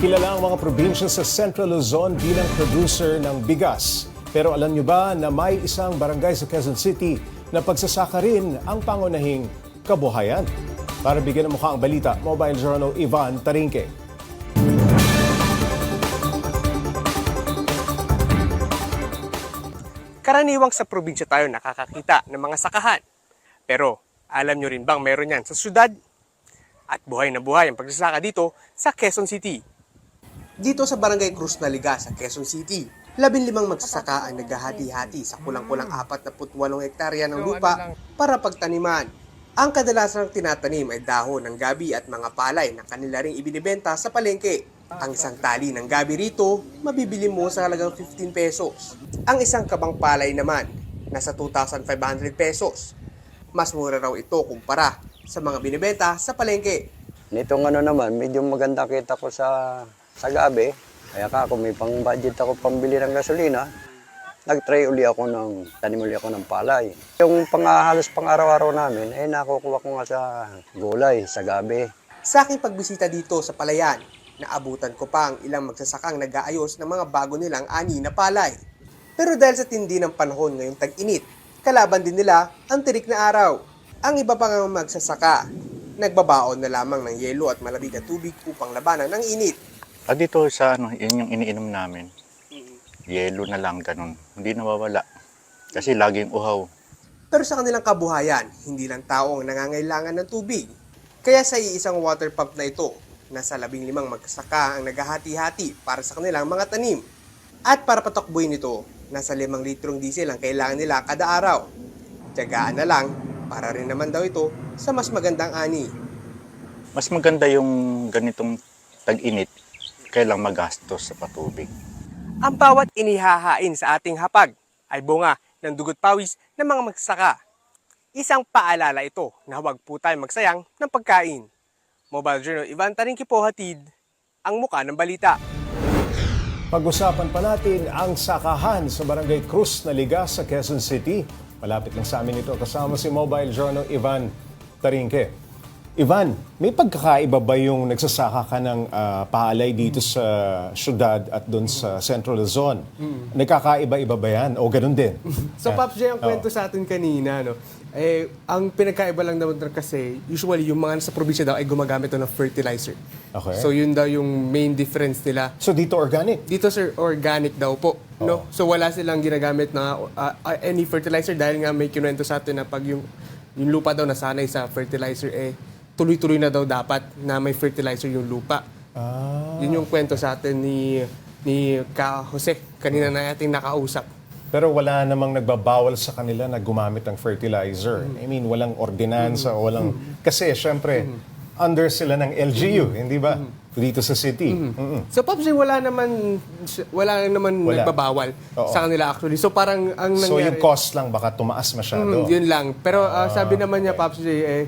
Kilala ang mga probinsya sa Central Luzon bilang producer ng bigas. Pero alam nyo ba na may isang barangay sa Quezon City na pagsasaka rin ang pangunahing kabuhayan? Para bigyan ng mukha ang balita, Mobile Journal Ivan Tarinque. Karaniwang sa probinsya tayo nakakakita ng mga sakahan. Pero alam nyo rin bang meron yan sa syudad? At buhay na buhay ang pagsasaka dito sa Quezon City. Dito sa Barangay Cruz na Liga sa Quezon City, labing limang magsasaka ang naghahati-hati sa kulang-kulang 48 hektarya ng lupa para pagtaniman. Ang kadalasang tinatanim ay dahon ng gabi at mga palay na kanila ring ibinibenta sa palengke. Ang isang tali ng gabi rito, mabibili mo sa halagang 15 pesos. Ang isang kabang palay naman, nasa 2,500 pesos. Mas mura raw ito kumpara sa mga binibenta sa palengke. Nitong ano naman, medyo maganda kita ko sa sa gabi. Kaya ka, kung may pang budget ako pambili ng gasolina, nag-try uli ako ng, tanim uli ako ng palay. Yung pang, halos pang araw-araw namin, eh nakukuha ko nga sa gulay, sa gabi. Sa aking pagbisita dito sa palayan, naabutan ko pa ang ilang magsasakang nag-aayos ng mga bago nilang ani na palay. Pero dahil sa tindi ng panahon ngayong tag-init, kalaban din nila ang tirik na araw. Ang iba pang mga magsasaka, nagbabaon na lamang ng yelo at malamig na tubig upang labanan ng init. Ah, dito sa ano, yun yung iniinom namin. Yelo na lang, ganun. Hindi nawawala. Kasi laging uhaw. Pero sa kanilang kabuhayan, hindi lang tao ang nangangailangan ng tubig. Kaya sa iisang water pump na ito, nasa labing limang magsasaka ang naghahati-hati para sa kanilang mga tanim. At para patakbuhin ito, nasa limang litrong diesel ang kailangan nila kada araw. Tiyagaan na lang, para rin naman daw ito sa mas magandang ani. Mas maganda yung ganitong tag-init kailang magastos sa patubig. Ang bawat inihahain sa ating hapag ay bunga ng dugot pawis ng mga magsasaka. Isang paalala ito na huwag po tayo magsayang ng pagkain. Mobile Journal Ivan Taringki po hatid ang muka ng balita. Pag-usapan pa natin ang sakahan sa Barangay Cruz na Liga sa Quezon City. Malapit lang sa amin ito kasama si Mobile Journal Ivan Tarinque. Ivan, may pagkakaiba ba yung nagsasaka ka ng ah, palay dito sa syudad at doon sa Central Luzon? Nagkakaiba-iba ba yan? O ganun din? So, Pops J, ang kwento sa atin kanina, no? Eh, ang pinagkaiba lang naman kasi, usually, yung mga sa probinsya daw ay gumagamit ng fertilizer. Okay. So, yun daw yung main difference nila. So dito organic? Dito, sir, organic daw po. No? So, wala silang ginagamit na uh, uh, any fertilizer dahil nga may kinuwento sa atin na pag yung, yung lupa daw nasanay sa fertilizer, eh, tuloy-tuloy na daw dapat na may fertilizer yung lupa. Ah. Yun yung kwento sa atin ni ni Ka Jose, kanina na ating nakausap. Pero wala namang nagbabawal sa kanila na gumamit ng fertilizer. I mean, walang ordinansa o walang... Kasi, syempre, under sila ng LGU, hindi ba? Dito sa city. Mm-mm. So Pops, eh, wala naman wala naman Wala. nagbabawal Oo. sa kanila actually. So parang ang So, nangyari yung cost lang baka tumaas masyado. Mm, yun lang. Pero ah, sabi naman niya Pops J, eh,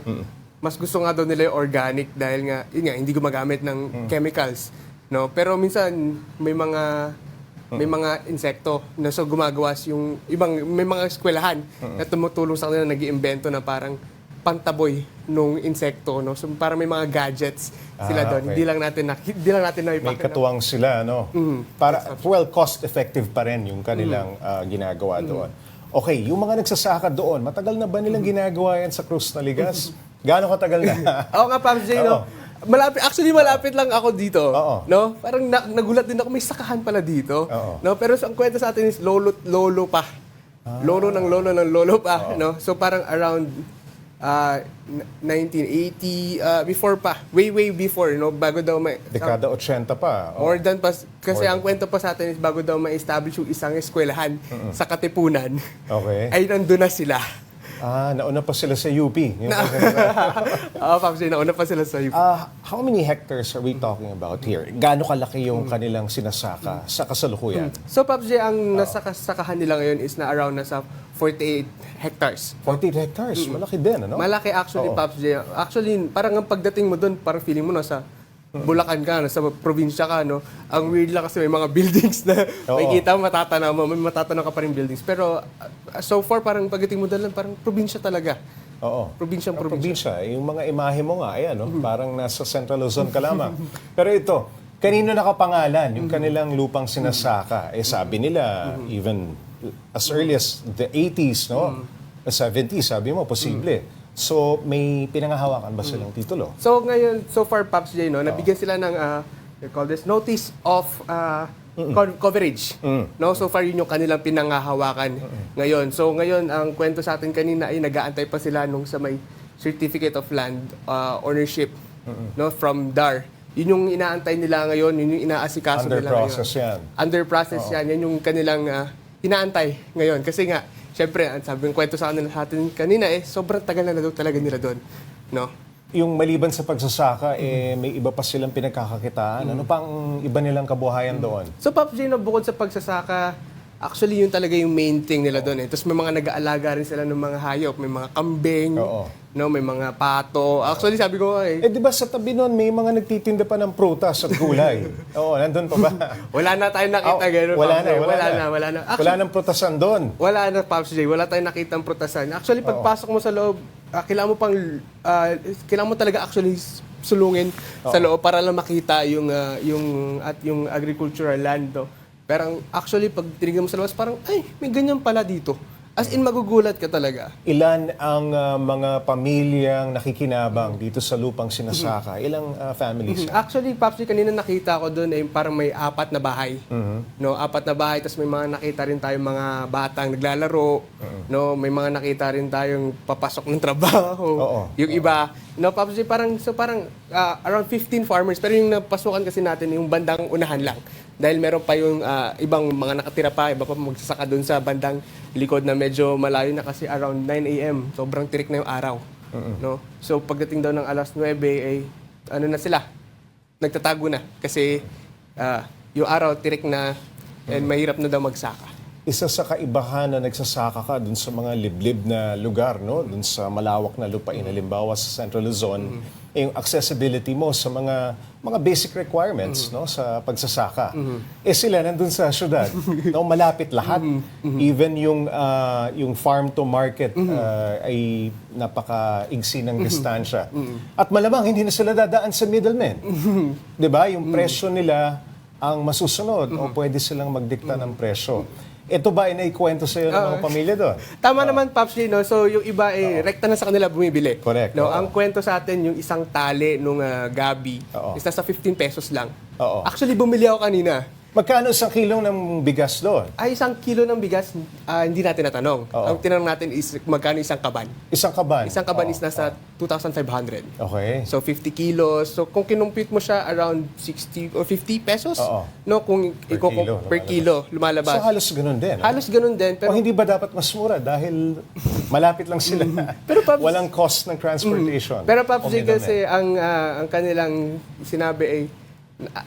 mas gusto nga daw nila yung organic dahil nga yun nga hindi gumagamit ng chemicals, no? Pero minsan may mga may mga insekto na so gumagawa yung ibang may mga eskwelahan na tumutulong sa kanila nag-iimbento na parang pantaboy nung insekto no? So para may mga gadgets sila Ah, doon. okay. hindi lang natin na, hindi lang natin na May katuwang sila, no? Para, well, cost-effective pa rin yung kanilang ah, ginagawa doon. Okay, yung mga nagsasaka doon, matagal na ba nilang ginagawa yan sa Cruz na Ligas? Gaano katagal na? Oo nga, Pops J, no? Malapit, actually, malapit lang ako dito. Oo. No? Parang na- nagulat din ako, may sakahan pala dito. Oo. No? Pero ang kwento sa atin is lolo, lolo pa. Lolo ng lolo ng lolo pa. No? So parang around ah, n- 1980, ah, before pa. Way, way before. No? Bago daw may... Dekada 80 pa. Oh. More than pa, kasi ang kwento pa sa atin is bago daw ma-establish yung isang eskwelahan sa Katipunan, Okay. ay nandun na sila. Ah, nauna pa sila sa UP. Yung Oo, Pops J, nauna pa sila sa Ah, how many hectares are we talking about here? Gaano kalaki yung kanilang sinasaka sa kasalukuyan? So, Pops J, ang nasa kasakahan nila ngayon is na around nasa 48 hectares. 48 hectares, malaki din, ano? Malaki actually, Oo. Pops J. Actually, parang ang pagdating mo doon, parang feeling mo nasa Bulacan ka, nasa probinsya ka, no? Ang weird lang kasi may mga buildings na Oo. makikita mo, matatanaw mo, may matatanaw ka pa rin buildings. Pero uh, so far, parang pagdating mo doon, parang probinsya talaga. Oo. Probinsyang Ang probinsya. probinsya, yung mga imahe mo nga, ayan, no? parang nasa Central Luzon ka lamang. Pero ito, Kanino nakapangalan yung kanilang lupang sinasaka? Eh sabi nila, even as early as the 80s, no? The 70s, sabi mo, posible. So, may pinangahawakan ba silang titulo? So ngayon, so far Pops J, no, nabigyan sila ng uh, they call this notice of uh, co- coverage. No, so far yun yung kanilang pinangahawakan ngayon. So ngayon ang kwento sa atin kanina ay nag-aantay pa sila nung sa may certificate of land uh, ownership no from DAR. Yun yung inaantay nila ngayon, yun yung inaasikaso Under nila process ngayon. yan. Under process yan, yan yung kanilang ah, inaantay ngayon. Kasi nga, syempre, ang sabi ng kwento sa kanila sa atin kanina eh, sobrang tagal na na daw talaga nila doon. No? Yung maliban sa pagsasaka, eh, may iba pa silang pinagkakakitaan. Ano pang iba nilang kabuhayan doon? So, Pop Gino, bukod sa pagsasaka, actually yun talaga yung main thing nila doon eh. Tapos may mga nag-aalaga rin sila ng mga hayop, may mga kambing, Oo. no, may mga pato. Actually, sabi ko nga eh, Eh, di ba sa tabi nun, may mga nagtitinda pa ng prutas at gulay? Oo, nandun pa ba? wala na tayong nakita Ah, gano'n. wala Pops na, wala, wala na. Wala na. wala Actually, nang prutasan doon. Wala na, Pops J. Wala tayong nakitang prutasan. Actually, pagpasok mo sa loob, ah, kailangan mo pang, ah, kailangan mo talaga actually sulungin sa loob para lang makita yung, ah, yung, at yung agricultural land, no? Pero actually, pag tinignan mo sa labas, parang, ay, may ganyan pala dito. As in, magugulat ka talaga. Ilan ang ah, mga pamilyang nakikinabang dito sa lupang sinasaka? Ilang ah, families? Actually, Pops J, kanina nakita ko doon, eh, parang may apat na bahay. No, apat na bahay, tapos may mga nakita rin tayong mga batang naglalaro. No, may mga nakita rin tayong papasok ng trabaho. Oo. Yung iba, no, Pops J, parang, so parang ah, around 15 farmers, pero yung napasukan kasi natin, yung bandang unahan lang. Dahil meron pa yung ah, ibang mga nakatira pa, iba pa magsasaka doon sa bandang likod na medyo malayo na kasi around 9 a.m. Sobrang tirik na yung araw. No? So pagdating daw ng alas 9, eh, ano na sila, nagtatago na. Kasi ah, yung araw tirik na and mahirap na daw magsaka. Isa sa kaibahan na nagsasaka ka dun sa mga liblib na lugar, no? dun sa malawak na lupain, halimbawa sa Central Luzon, eh, yung accessibility mo sa mga mga basic requirements no sa pagsasaka. Eh sila nandun sa syudad, no malapit lahat. Even yung ah, yung farm to market ah, ay napaka-igsi ng distansya. At malamang hindi na sila dadaan sa middlemen. 'Di ba? Yung presyo nila ang masusunod o pwede silang magdikta ng presyo. Ito ba ay naikwento sa iyo ng mga pamilya doon? Tama naman, Pops J, no? So, yung iba, eh, rekta na sa kanila bumibili. Correct, No? oo. Ang kwento sa atin, yung isang tali nung ah, gabi, Oo. is nasa 15 pesos lang. Oo. Actually, bumili ako kanina. Magkano isang kilong ng bigas doon? Ay, isang kilo ng bigas, ah, hindi natin natanong. Oo. Ang tinanong natin is magkano isang kaban. Isang kaban? Isang kaban Oo. is nasa 2,500. Okay. So, 50 kilos. So, kung kinumpute mo siya, around 60 or 50 pesos. Oo. No, kung Per iko- kilo, per lumalabas. kilo lumalabas. So halos ganun din. no? Halos ganun din. o Pero, hindi ba dapat mas mura dahil malapit lang sila. Pero Pops- Walang cost ng transportation. pero Pops O J, middleman. kasi ang, ah, ang kanilang sinabi ay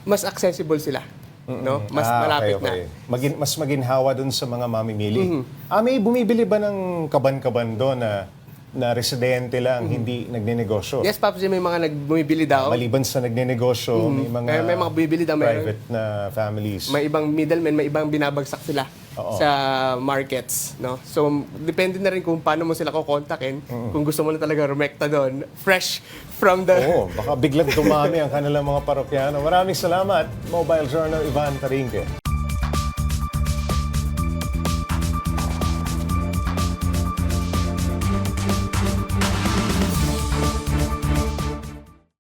mas accessible sila. No? Mas Ah, malapit okay, okay. na. Magin, mas maginhawa doon sa mga mamimili. Mm-hmm. Ah, may bumibili ba ng kaban-kaban doon na, na residente lang, Mm-hmm. hindi nagnenegosyo? Yes, Pops J, may mga nagbumibili daw. Maliban sa nagnenegosyo, may mga, May- may mga bumibili daw, meron. private na families. may ibang middlemen, may ibang binabagsak sila Oo. sa markets, no? So depende na rin kung paano mo sila kokontakin. Kung gusto mo na talaga rumekta doon, fresh from the Oo, baka biglang dumami ang kanilang mga parokyano. Maraming salamat, Mobile Journal Ivan Tarinque.